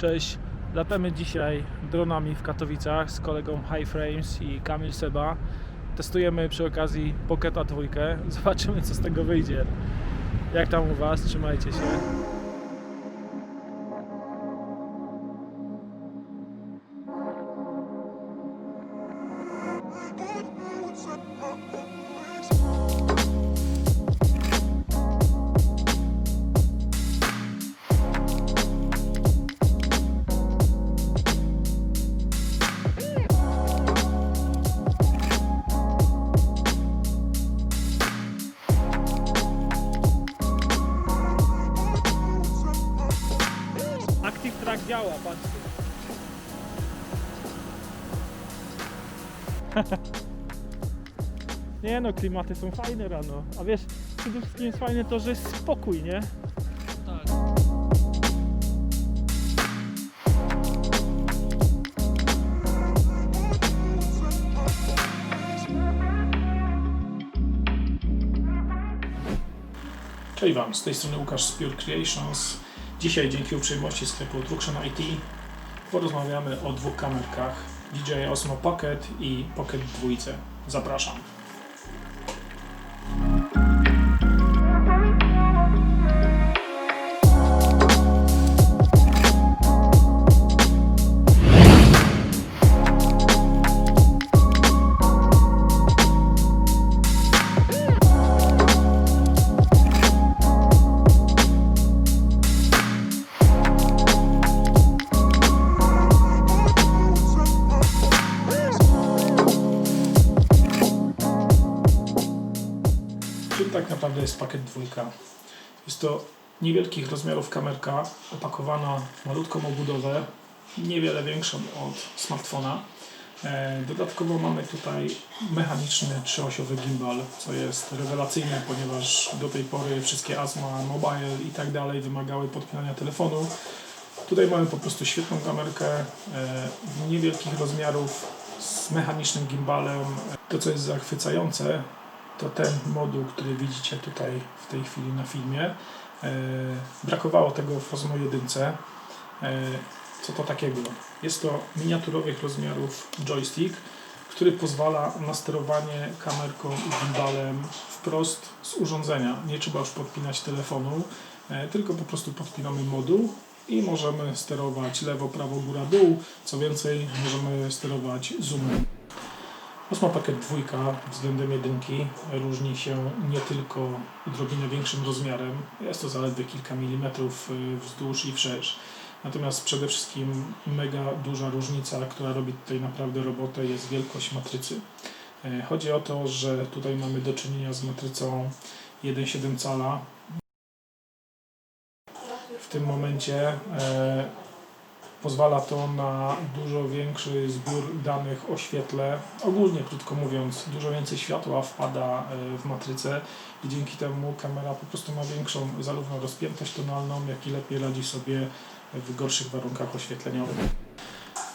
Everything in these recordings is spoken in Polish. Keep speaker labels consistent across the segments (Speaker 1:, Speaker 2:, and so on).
Speaker 1: Cześć, latamy dzisiaj dronami w Katowicach z kolegą High Frames i Kamil Seba. Testujemy przy okazji Pocketa dwójkę. Zobaczymy co z tego wyjdzie. Jak tam u Was? Trzymajcie się. Nie no, klimaty są fajne rano. A wiesz, przede wszystkim jest fajne to, że jest spokój, nie?
Speaker 2: Cześć Wam, z tej strony Łukasz z Pure Creations. Dzisiaj dzięki uprzejmości sklepu Truction IT porozmawiamy o dwóch kamerkach DJI Osmo Pocket i Pocket 2. Zapraszam. Jest Pocket 2? Jest to niewielkich rozmiarów kamerka opakowana w malutką obudowę, niewiele większą od smartfona. E, Dodatkowo mamy tutaj mechaniczny trzyosiowy gimbal, co jest rewelacyjne, ponieważ do tej pory wszystkie Asma, Mobile i tak dalej wymagały podpinania telefonu. Tutaj mamy po prostu świetną kamerkę e, niewielkich rozmiarów z mechanicznym gimbalem. To, co jest zachwycające, to ten moduł, który widzicie tutaj w tej chwili na filmie. E, brakowało tego w Osmo 1. E, co to takiego? Jest to miniaturowych rozmiarów joystick, który pozwala na sterowanie kamerką i gimbalem wprost z urządzenia. Nie trzeba już podpinać telefonu, e, tylko po prostu podpinamy moduł i możemy sterować lewo, prawo, góra, dół. Co więcej, możemy sterować zoomem. Osmo Pakiet 2 względem jedynki różni się nie tylko odrobinę większym rozmiarem, jest to zaledwie kilka milimetrów y, wzdłuż i wszerz. Natomiast przede wszystkim mega duża różnica, która robi tutaj naprawdę robotę, jest wielkość matrycy. E, Chodzi o to, że tutaj mamy do czynienia z matrycą 1,7 cala. W tym momencie e, Pozwala to na dużo większy zbiór danych o świetle. Ogólnie, krótko mówiąc, dużo więcej światła wpada e, w matrycę i dzięki temu kamera po prostu ma większą zarówno rozpiętość tonalną, jak i lepiej radzi sobie w gorszych warunkach oświetleniowych.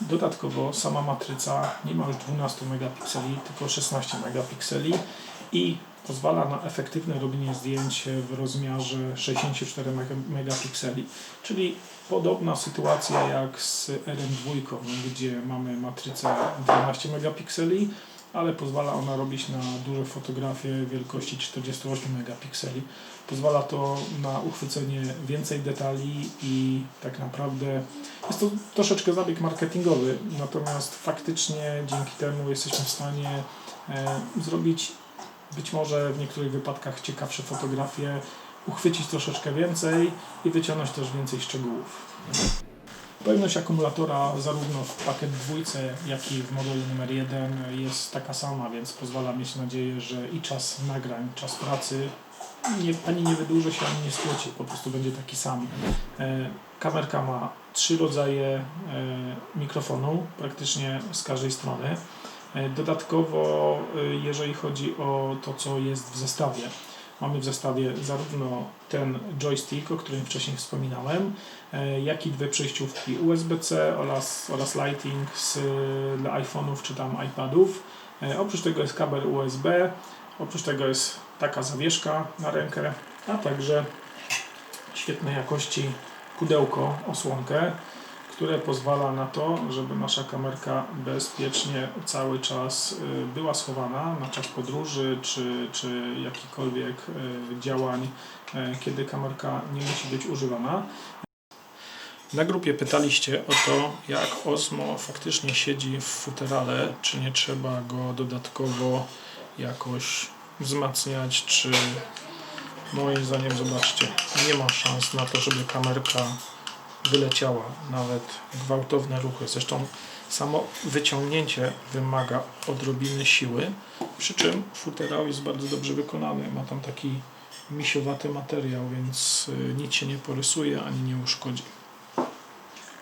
Speaker 2: Dodatkowo sama matryca nie ma już 12 megapikseli, tylko 16 megapikseli i pozwala na efektywne robienie zdjęć w rozmiarze 64 mega- megapikseli, czyli podobna sytuacja jak z RM2, gdzie mamy matrycę 12 megapikseli, ale pozwala ona robić na duże fotografie wielkości 48 megapikseli. Pozwala to na uchwycenie więcej detali i tak naprawdę jest to troszeczkę zabieg marketingowy, natomiast faktycznie dzięki temu jesteśmy w stanie e, zrobić być może w niektórych wypadkach ciekawsze fotografie, uchwycić troszeczkę więcej i wyciągnąć też więcej szczegółów. Pojemność akumulatora zarówno w pakiet dwójce, jak i w modelu numer 1 jest taka sama, więc pozwala mieć nadzieję, że i czas nagrań, czas pracy nie, ani nie wydłuży się, ani nie skróci, po prostu będzie taki sam. E, kamerka ma trzy rodzaje e, mikrofonu, praktycznie z każdej strony. E, Dodatkowo, e, jeżeli chodzi o to, co jest w zestawie, mamy w zestawie zarówno ten joystick, o którym wcześniej wspominałem, e, jak i dwie przejściówki USB-C oraz, oraz Lighting z, dla iPhone'ów czy tam iPadów. Oprócz tego jest kabel USB, oprócz tego jest taka zawieszka na rękę, a także świetnej jakości pudełko, osłonkę, które pozwala na to, żeby nasza kamerka bezpiecznie cały czas y, była schowana na czas podróży czy, czy jakichkolwiek y, działań, y, kiedy kamerka nie musi być używana. Na grupie pytaliście o to, jak Osmo faktycznie siedzi w futerale, czy nie trzeba go dodatkowo jakoś wzmacniać, czy moim zdaniem, zobaczcie, nie ma szans na to, żeby kamerka wyleciała, nawet gwałtowne ruchy. Zresztą samo wyciągnięcie wymaga odrobiny siły, przy czym futerał jest bardzo dobrze wykonany. Ma tam taki misiowaty materiał, więc y, nic się nie porysuje ani nie uszkodzi.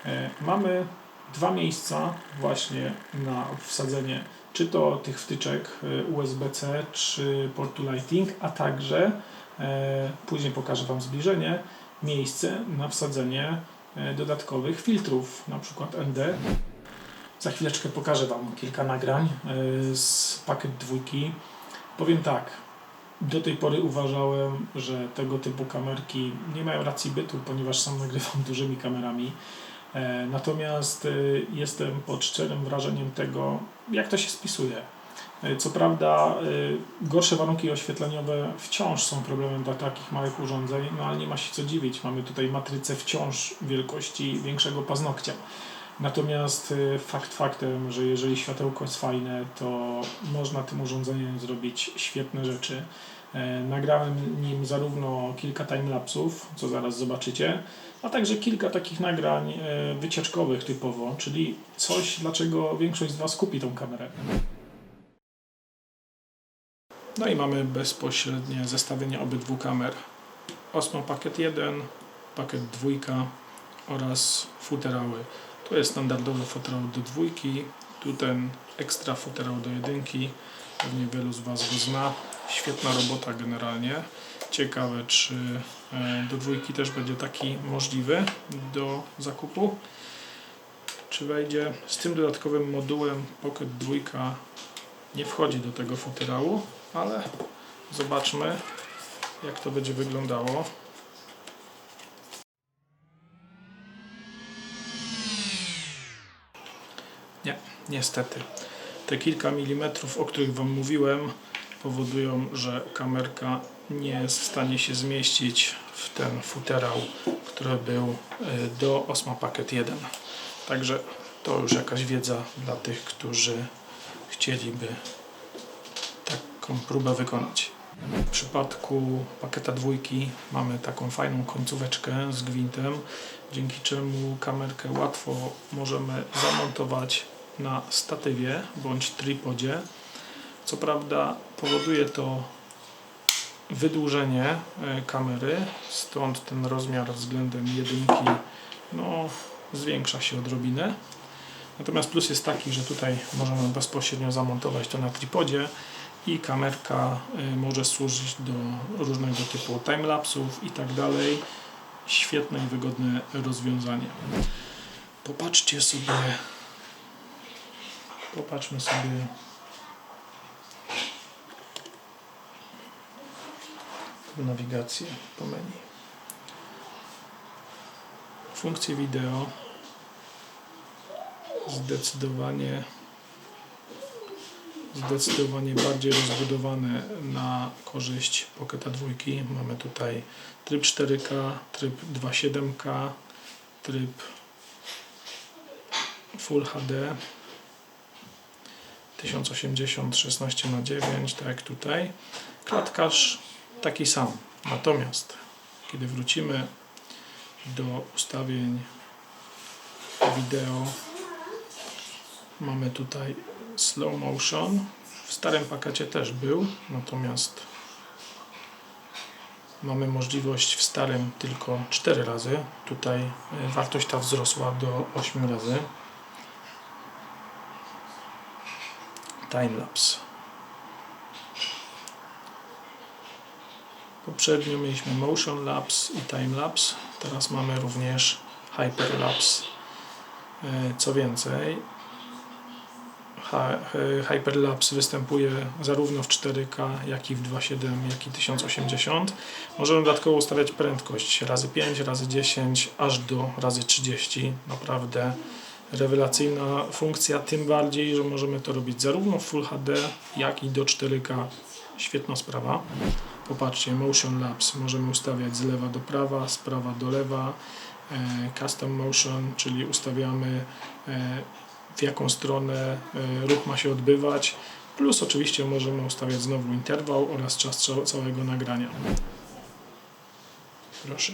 Speaker 2: E, Mamy dwa miejsca właśnie na wsadzenie czy to tych wtyczek e, USB-C, czy portu Lighting, a także e, później pokażę Wam zbliżenie, miejsce na wsadzenie dodatkowych filtrów, na przykład ND. Za chwileczkę pokażę Wam kilka nagrań e, z pakiet dwójki. Powiem tak, do tej pory uważałem, że tego typu kamerki nie mają racji bytu, ponieważ sam nagrywam dużymi kamerami. E, Natomiast e, jestem pod szczerym wrażeniem tego, jak to się spisuje. E, Co prawda, e, gorsze warunki oświetleniowe wciąż są problemem dla takich małych urządzeń, no ale nie ma się co dziwić. Mamy tutaj matrycę wciąż wielkości większego paznokcia. Natomiast e, fakt faktem, że jeżeli światełko jest fajne, to można tym urządzeniem zrobić świetne rzeczy. Nagrałem nim zarówno kilka timelapsów, co zaraz zobaczycie, a także kilka takich nagrań wycieczkowych typowo, czyli coś, dlaczego większość z Was kupi tą kamerę. No i mamy bezpośrednie zestawienie obydwu kamer. Osmo pakiet 1, pakiet 2 oraz futerały. Tu jest standardowy futerał do dwójki, tu ten ekstra futerał do jedynki. Pewnie wielu z Was go zna. Świetna robota generalnie. Ciekawe, czy e, do dwójki też będzie taki możliwy do zakupu. Czy wejdzie z tym dodatkowym modułem Pocket 2 nie wchodzi do tego futerału, ale zobaczmy jak to będzie wyglądało. Nie, niestety. Te kilka milimetrów, o których Wam mówiłem, powodują, że kamerka nie jest w stanie się zmieścić w ten futerał, który był y, do Osmo Packet 1. Także to już jakaś wiedza dla tych, którzy chcieliby taką próbę wykonać. W przypadku pakieta dwójki mamy taką fajną końcóweczkę z gwintem, dzięki czemu kamerkę łatwo możemy zamontować na statywie bądź tripodzie. Co prawda powoduje to wydłużenie e, kamery, stąd ten rozmiar względem jedynki no, zwiększa się odrobinę. Natomiast plus jest taki, że tutaj możemy bezpośrednio zamontować to na tripodzie i kamerka y, może służyć do różnego typu timelapsów i tak dalej. Świetne i wygodne rozwiązanie. Popatrzcie sobie, popatrzmy sobie w nawigację po menu. Funkcje wideo zdecydowanie zdecydowanie bardziej rozbudowane na korzyść Pocketa 2. Mamy tutaj tryb 4K, tryb 2.7K, tryb Full HD 1080 16 na 9 tak jak tutaj. Klatkarz taki sam. Natomiast kiedy wrócimy do ustawień wideo mamy tutaj slow motion. W starym pakecie też był, natomiast mamy możliwość w starym tylko 4 razy. Tutaj e, wartość ta wzrosła do 8 razy. Timelapse. Poprzednio mieliśmy motion lapse i timelapse. Teraz mamy również hyperlapse. E, Co więcej, Hyperlapse występuje zarówno w 4K, jak i w 2.7, jak i 1080. Możemy dodatkowo ustawiać prędkość razy 5, razy 10, aż do razy 30. Naprawdę rewelacyjna funkcja, tym bardziej, że możemy to robić zarówno w Full HD, jak i do 4K. Świetna sprawa. Popatrzcie, Motion Labs możemy ustawiać z lewa do prawa, z prawa do lewa. E, Custom Motion, czyli ustawiamy e, w jaką stronę e, ruch ma się odbywać. Plus oczywiście możemy ustawiać znowu interwał oraz czas ca- całego nagrania. Proszę.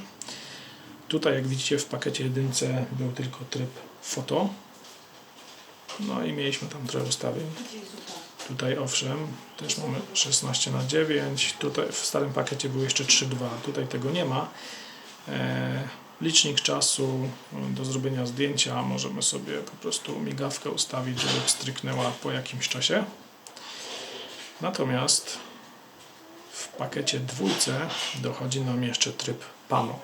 Speaker 2: Tutaj jak widzicie w pakiecie jedynce był tylko tryb foto. No i mieliśmy tam trochę ustawień. Tutaj owszem, też mamy 16 na 9. Tutaj w starym pakiecie był jeszcze 3.2. Tutaj tego nie ma. E, licznik czasu e, do zrobienia zdjęcia możemy sobie po prostu migawkę ustawić, żeby stryknęła po jakimś czasie. Natomiast w pakiecie dwójce dochodzi nam jeszcze tryb pano.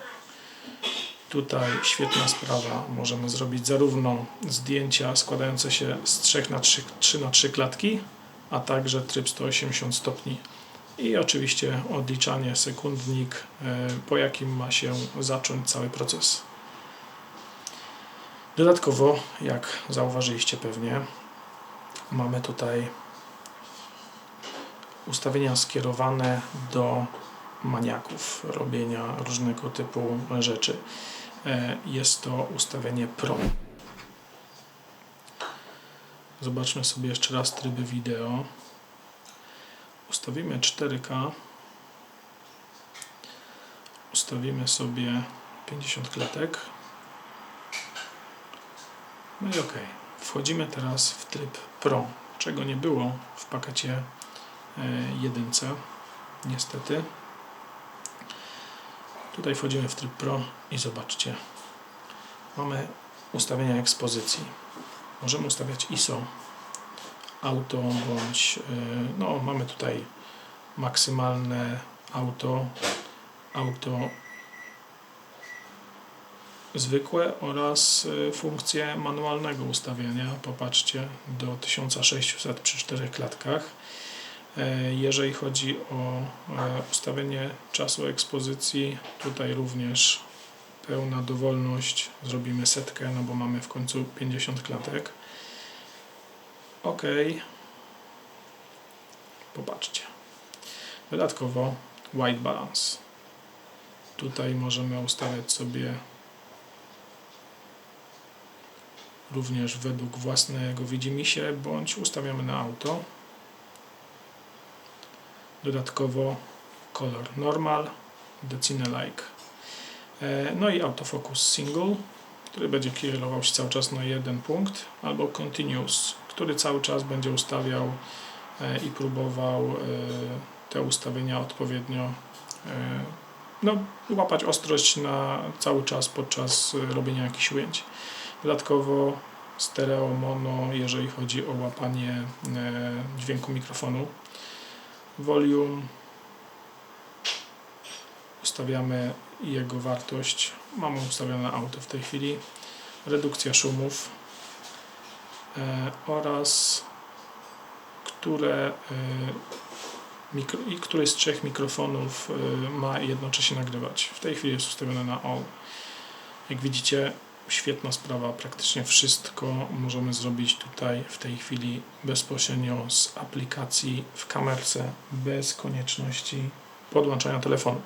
Speaker 2: Tutaj świetna sprawa. Możemy zrobić zarówno zdjęcia składające się z 3 na 3, 3 na 3 klatki, a także tryb 180 stopni. I oczywiście odliczanie sekundnik, e, po jakim ma się zacząć cały proces. Dodatkowo, jak zauważyliście pewnie, mamy tutaj ustawienia skierowane do maniaków robienia różnego typu rzeczy. E, Jest to ustawienie Pro. Zobaczmy sobie jeszcze raz tryby wideo. Ustawimy 4K. Ustawimy sobie 50 klatek. No i OK. Wchodzimy teraz w tryb Pro, czego nie było w pakiecie e, jedynce, niestety. Tutaj wchodzimy w tryb Pro i zobaczcie. Mamy ustawienia ekspozycji. Możemy ustawiać ISO, auto bądź, yy, no mamy tutaj maksymalne auto, auto zwykłe oraz y, funkcję manualnego ustawiania. Popatrzcie, do 1600 przy 4 klatkach. E, Jeżeli chodzi o e, ustawienie czasu ekspozycji, tutaj również pełna dowolność. Zrobimy setkę, no bo mamy w końcu 50 klatek. OK. Popatrzcie. Dodatkowo white balance. Tutaj możemy ustawiać sobie również według własnego widzimisię, bądź ustawiamy na auto. Dodatkowo kolor normal, decine like. E, No i autofocus single, który będzie kierował się cały czas na jeden punkt, albo continuous, który cały czas będzie ustawiał e, i próbował e, te ustawienia odpowiednio e, no, łapać ostrość na cały czas podczas e, robienia jakichś ujęć. Dodatkowo stereo mono, jeżeli chodzi o łapanie e, dźwięku mikrofonu. Volume ustawiamy jego wartość. Mamy ustawione auto w tej chwili. Redukcja szumów oraz które mikro, i który z trzech mikrofonów e, ma jednocześnie nagrywać. W tej chwili jest ustawione na all. Jak widzicie, świetna sprawa. Praktycznie wszystko możemy zrobić tutaj w tej chwili bezpośrednio z aplikacji w kamerce, bez konieczności podłączania telefonu.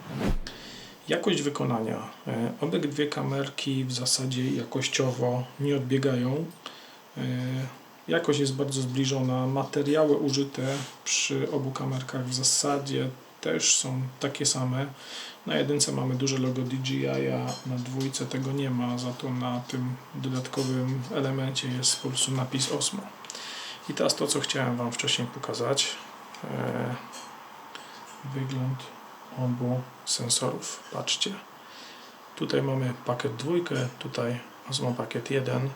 Speaker 2: Jakość wykonania. E, Obydwie kamerki w zasadzie jakościowo nie odbiegają. Jakość jest bardzo zbliżona. Materiały użyte przy obu kamerkach w zasadzie też są takie same. Na jedynce mamy duże logo DJI, a na dwójce tego nie ma, za to na tym dodatkowym elemencie jest po prostu napis Osmo. I teraz to, co chciałem Wam wcześniej pokazać. E, Wygląd obu sensorów. Patrzcie. Tutaj mamy pakiet dwójkę, tutaj Osmo pakiet 1.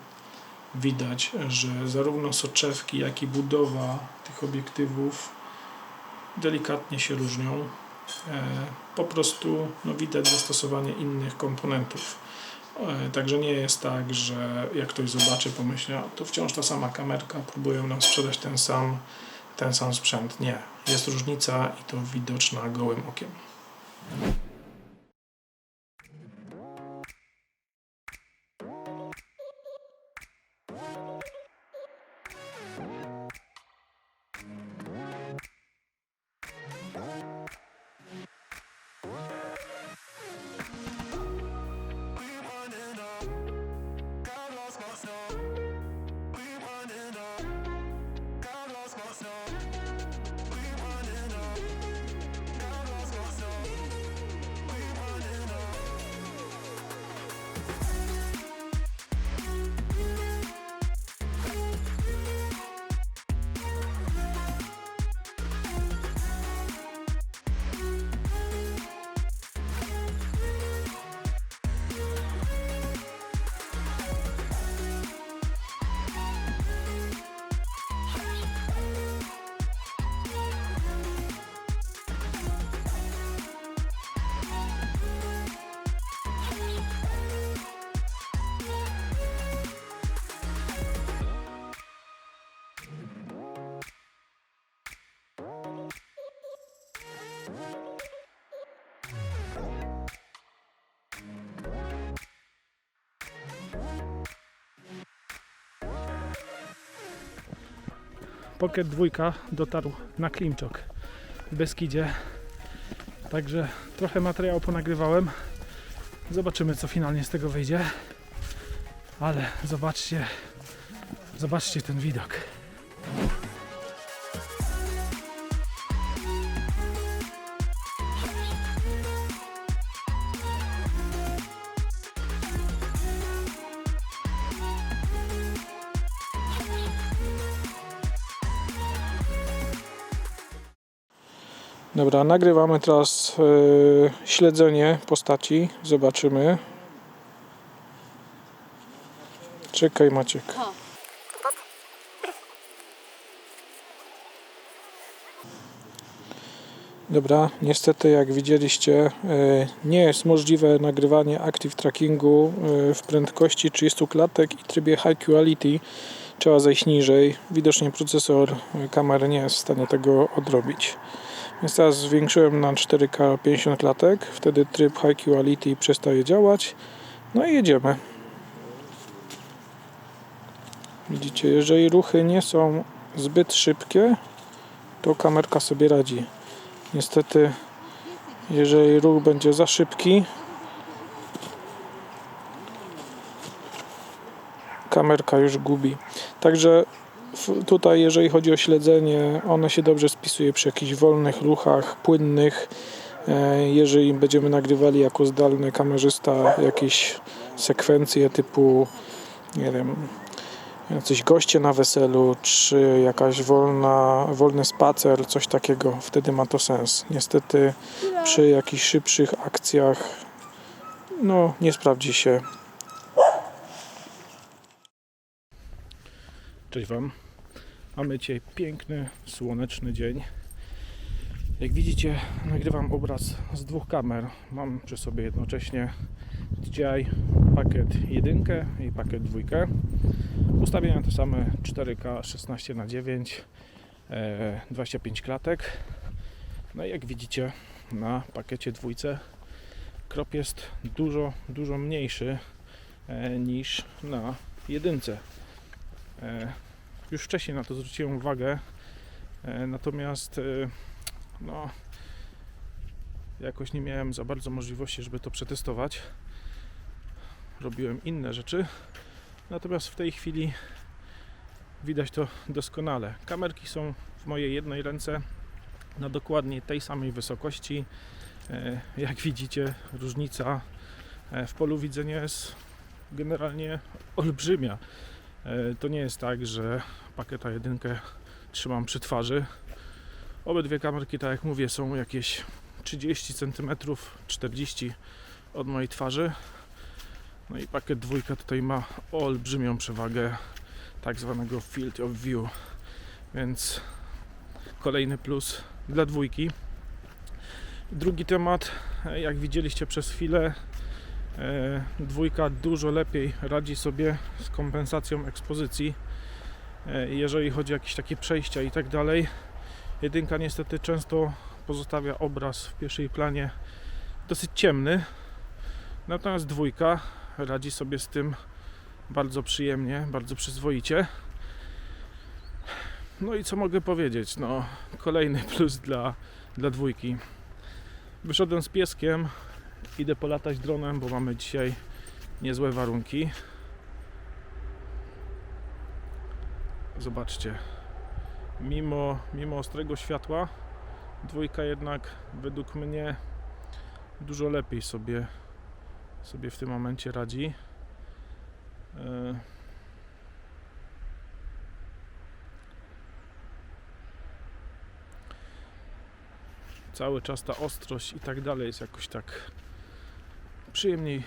Speaker 2: Widać, że zarówno soczewki, jak i budowa tych obiektywów delikatnie się różnią. E, po prostu no, widać zastosowanie innych komponentów. E, Także nie jest tak, że jak ktoś zobaczy, pomyśli, to wciąż ta sama kamerka, próbują nam sprzedać ten sam, ten sam sprzęt. Nie. Jest różnica i to widoczna gołym okiem.
Speaker 1: Pocket 2 dotarł na Klimczok w Beskidzie. Także trochę materiału ponagrywałem. Zobaczymy co finalnie z tego wyjdzie. Ale zobaczcie, zobaczcie ten widok.
Speaker 2: Dobra, nagrywamy teraz e, śledzenie postaci. Zobaczymy. Czekaj Maciek. Dobra, niestety jak widzieliście e, nie jest możliwe nagrywanie active trackingu e, w prędkości 30 klatek i trybie high quality. Trzeba zejść niżej. Widocznie procesor kamery nie jest w stanie tego odrobić. Więc teraz zwiększyłem na 4K 50 klatek, wtedy tryb High Quality przestaje działać. No i jedziemy. Widzicie, jeżeli ruchy nie są zbyt szybkie, to kamerka sobie radzi. Niestety, jeżeli ruch będzie za szybki, kamerka już gubi. Także tutaj, jeżeli chodzi o śledzenie, one się dobrze spisuje przy jakichś wolnych ruchach, płynnych. E, Jeżeli będziemy nagrywali jako zdalny kamerzysta jakieś sekwencje typu, nie wiem, jacyś goście na weselu, czy jakaś wolna, wolny spacer, coś takiego, wtedy ma to sens. Niestety przy jakichś szybszych akcjach, no nie sprawdzi się
Speaker 1: Cześć Wam. Mamy dzisiaj piękny, słoneczny dzień. Jak widzicie, nagrywam obraz z dwóch kamer. Mam przy sobie jednocześnie DJI pakiet 1 i pakiet 2. Ustawienia te same 4K 16 na 9 e, 25 klatek. No i jak widzicie na pakiecie dwójce krop jest dużo, dużo mniejszy e, niż na jedynce. Już wcześniej na to zwróciłem uwagę, e, natomiast e, no, jakoś nie miałem za bardzo możliwości, żeby to przetestować. Robiłem inne rzeczy, natomiast w tej chwili widać to doskonale. Kamerki są w mojej jednej ręce na dokładnie tej samej wysokości. E, Jak widzicie, różnica w polu widzenia jest generalnie olbrzymia. To nie jest tak, że pakieta jedynkę trzymam przy twarzy. Obydwie kamerki, tak jak mówię, są jakieś 30 cm, 40 od mojej twarzy. No i pakiet dwójka tutaj ma olbrzymią przewagę tak zwanego field of view, więc kolejny plus dla dwójki. Drugi temat, jak widzieliście przez chwilę, E, Dwójka dużo lepiej radzi sobie z kompensacją ekspozycji, jeżeli chodzi o jakieś takie przejścia i tak dalej. Jedynka niestety często pozostawia obraz w pierwszej planie dosyć ciemny, natomiast dwójka radzi sobie z tym bardzo przyjemnie, bardzo przyzwoicie. No i co mogę powiedzieć? No, kolejny plus dla, dla dwójki. Wyszedłem z pieskiem, idę polatać dronem, bo mamy dzisiaj niezłe warunki. Zobaczcie, mimo, mimo ostrego światła, dwójka jednak według mnie dużo lepiej sobie, sobie w tym momencie radzi. E, Cały czas ta ostrość i tak dalej jest jakoś tak przyjemniej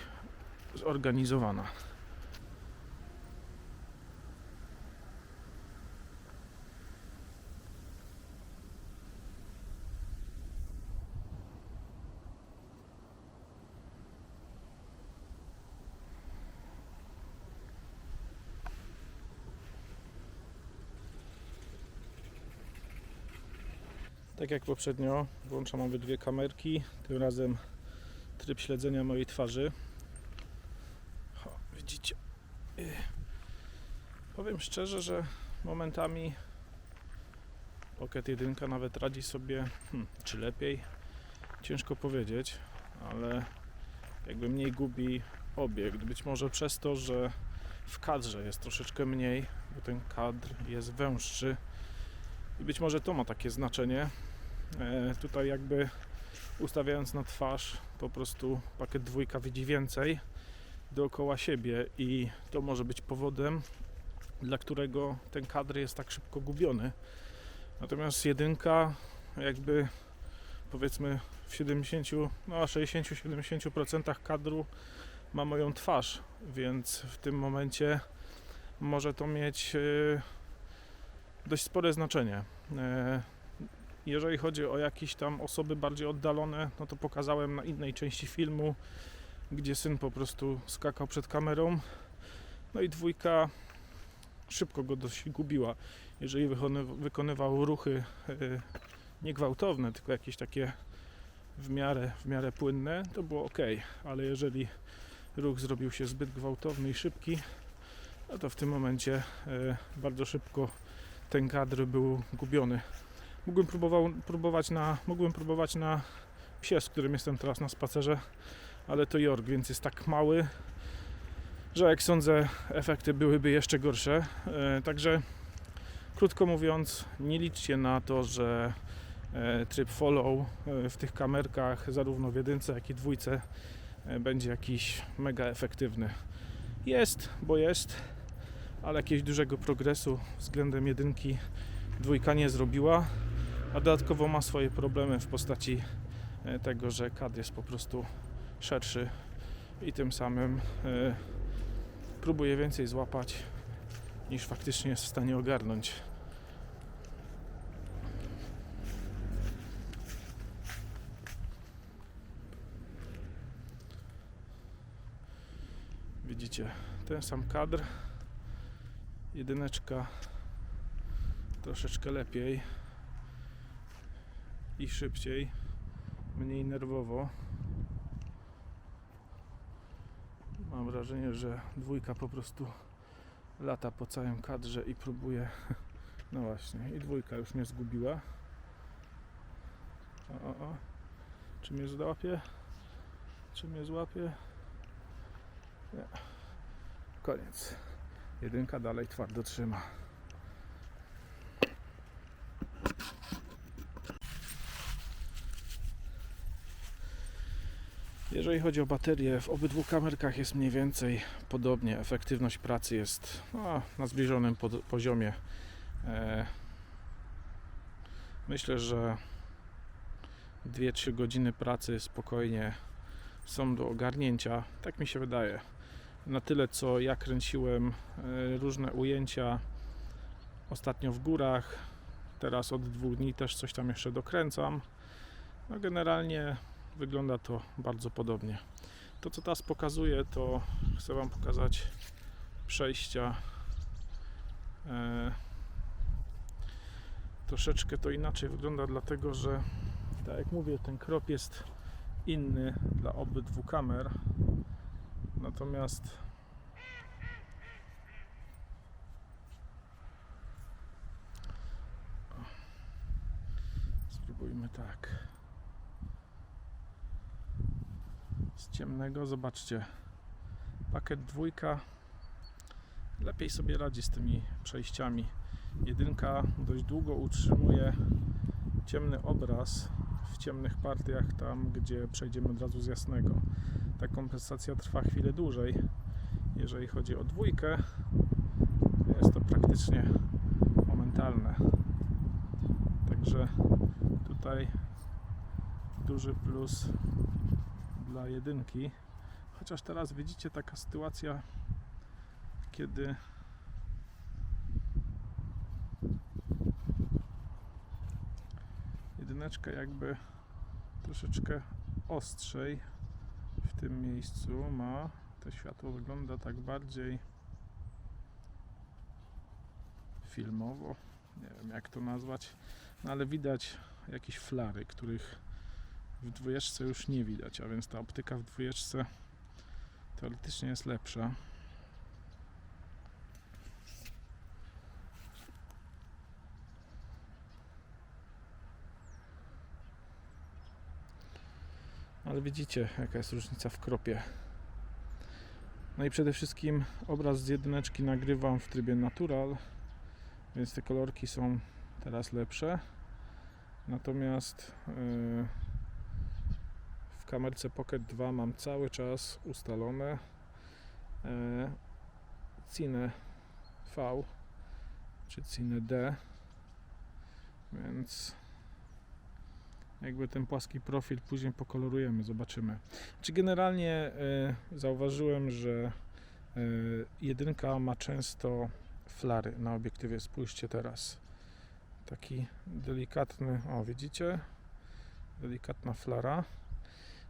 Speaker 1: zorganizowana. Tak jak poprzednio, włączam obydwie kamerki. Tym razem tryb śledzenia mojej twarzy. O, widzicie. Y. Powiem szczerze, że momentami Pocket 1 nawet radzi sobie, hmm, czy lepiej, ciężko powiedzieć, ale jakby mniej gubi obiekt. Być może przez to, że w kadrze jest troszeczkę mniej, bo ten kadr jest węższy i być może to ma takie znaczenie. E, tutaj jakby ustawiając na twarz po prostu pakiet dwójka widzi więcej dookoła siebie i to może być powodem dla którego ten kadr jest tak szybko gubiony. Natomiast jedynka jakby powiedzmy w 70, no 60-70% kadru ma moją twarz więc w tym momencie może to mieć e, dość spore znaczenie. E, jeżeli chodzi o jakieś tam osoby bardziej oddalone, no to pokazałem na innej części filmu, gdzie syn po prostu skakał przed kamerą. No i dwójka szybko go dość gubiła. Jeżeli wykony- wykonywał ruchy yy, niegwałtowne, tylko jakieś takie w miarę, w miarę płynne, to było ok, ale jeżeli ruch zrobił się zbyt gwałtowny i szybki, no to w tym momencie yy, bardzo szybko ten kadr był gubiony. Mógłbym próbował, próbować na, mógłbym próbować na psie, z którym jestem teraz na spacerze, ale to York, więc jest tak mały, że jak sądzę, efekty byłyby jeszcze gorsze. E, także krótko mówiąc, nie liczcie na to, że e, tryb follow e, w tych kamerkach, zarówno w jedynce, jak i dwójce, będzie jakiś mega efektywny. Jest, bo jest, ale jakiegoś dużego progresu względem jedynki dwójka nie zrobiła a dodatkowo ma swoje problemy w postaci e, tego, że kadr jest po prostu szerszy i tym samym e, próbuje więcej złapać niż faktycznie jest w stanie ogarnąć. Widzicie ten sam kadr, jedyneczka troszeczkę lepiej i szybciej, mniej nerwowo. Mam wrażenie, że dwójka po prostu lata po całym kadrze i próbuje. No właśnie, i dwójka już mnie zgubiła. O, o, o. Czy mnie złapie? Czy mnie złapie? Nie. Koniec. Jedynka dalej twardo trzyma. Jeżeli chodzi o baterię, w obydwu kamerkach jest mniej więcej podobnie. Efektywność pracy jest no, na zbliżonym poziomie. E, myślę, że 2-3 godziny pracy spokojnie są do ogarnięcia. Tak mi się wydaje. Na tyle, co ja kręciłem e, różne ujęcia ostatnio w górach. Teraz od dwóch dni też coś tam jeszcze dokręcam. No generalnie wygląda to bardzo podobnie. To co teraz pokazuję, to chcę Wam pokazać przejścia. E, troszeczkę to inaczej wygląda, dlatego że, tak jak mówię, ten krop jest inny dla obydwu kamer. Natomiast spróbujmy tak. Z ciemnego, zobaczcie. Pakiet dwójka lepiej sobie radzi z tymi przejściami. Jedynka dość długo utrzymuje ciemny obraz w ciemnych partiach, tam gdzie przejdziemy od razu z jasnego. Ta kompensacja trwa chwilę dłużej. Jeżeli chodzi o dwójkę, jest to praktycznie momentalne. Także tutaj duży plus dla jedynki. Chociaż teraz widzicie taka sytuacja, kiedy jedyneczka jakby troszeczkę ostrzej w tym miejscu ma. To światło wygląda tak bardziej filmowo. Nie wiem jak to nazwać, no ale widać jakieś flary, których w dwójeczce już nie widać, a więc ta optyka w dwójeczce teoretycznie jest lepsza. Ale widzicie, jaka jest różnica w kropie. No i przede wszystkim obraz z jedyneczki nagrywam w trybie natural, więc te kolorki są teraz lepsze. Natomiast yy, kamerce Pocket 2 mam cały czas ustalone yy, Cine V czy Cine D, więc jakby ten płaski profil później pokolorujemy, zobaczymy. Czy generalnie y, zauważyłem, że y, jedynka ma często flary na obiektywie. Spójrzcie teraz. Taki delikatny, o widzicie? Delikatna flara.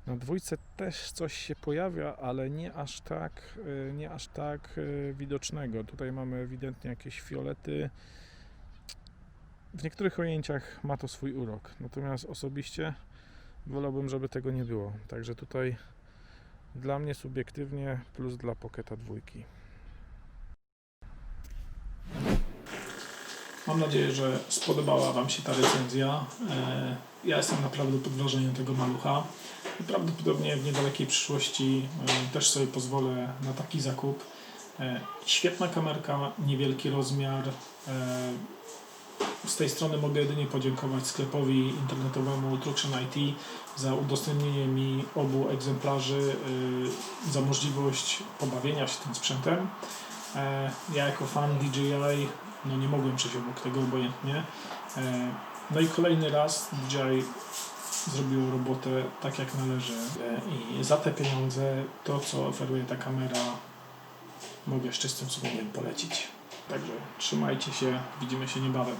Speaker 1: Na dwójce też coś się pojawia, ale nie aż tak, y, nie aż tak y, widocznego. Tutaj mamy ewidentnie jakieś fiolety. W niektórych ujęciach ma to swój urok, natomiast osobiście wolałbym, żeby tego nie było. Także tutaj dla mnie subiektywnie plus dla Pocketa dwójki.
Speaker 2: Mam nadzieję, że spodobała Wam się ta recenzja. E, Ja jestem naprawdę pod wrażeniem tego malucha. Prawdopodobnie w niedalekiej przyszłości e, też sobie pozwolę na taki zakup. E, Świetna kamerka, niewielki rozmiar. Z tej strony mogę jedynie podziękować sklepowi internetowemu Truction IT za udostępnienie mi obu egzemplarzy, za możliwość pobawienia się tym sprzętem. Ja jako fan DJI no nie mogłem przejść obok tego obojętnie. E, No i kolejny raz DJI zrobił robotę tak jak należy E, i za te pieniądze to co oferuje ta kamera mogę z czystym sumieniem polecić. Także trzymajcie się, widzimy się niebawem.